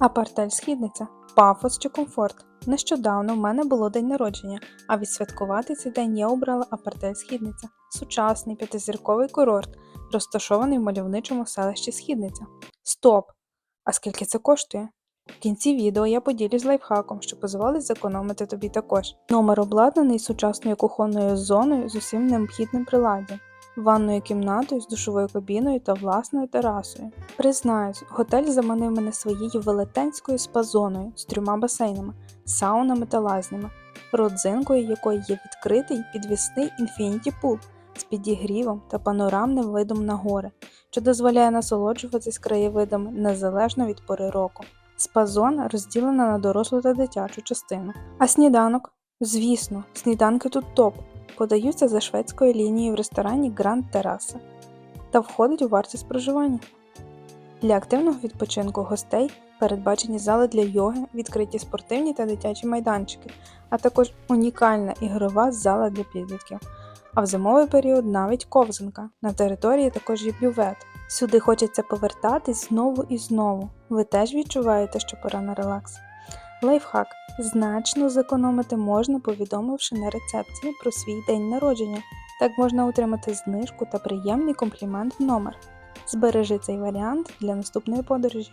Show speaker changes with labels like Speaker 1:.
Speaker 1: Апартель східниця, пафос чи комфорт. Нещодавно в мене було день народження, а відсвяткувати цей день я обрала апартель східниця, сучасний п'ятизірковий курорт, розташований в мальовничому селищі Східниця. Стоп! А скільки це коштує? В кінці відео я поділюсь лайфхаком, що дозволить зекономити тобі також. Номер обладнаний сучасною кухонною зоною з усім необхідним приладдям, ванною кімнатою з душовою кабіною та власною терасою. Признаюсь, готель заманив мене своєю велетенською спа-зоною з трьома басейнами, саунами та лазнями, родзинкою якої є відкритий підвісний інфініті пул з підігрівом та панорамним видом на гори, що дозволяє насолоджуватись краєвидами незалежно від пори року. Спа-зона розділена на дорослу та дитячу частину. А сніданок? Звісно, сніданки тут топ. Подаються за шведською лінією в ресторані Гранд Тераса та входить у вартість проживання. Для активного відпочинку гостей передбачені зали для йоги, відкриті спортивні та дитячі майданчики, а також унікальна ігрова зала для підлітків. А в зимовий період навіть ковзанка. На території також є бювет. Сюди хочеться повертатись знову і знову. Ви теж відчуваєте, що пора на релакс. Лайфхак. Значно зекономити можна, повідомивши на рецепції про свій день народження. Так можна отримати знижку та приємний комплімент в номер. Збережи цей варіант для наступної подорожі.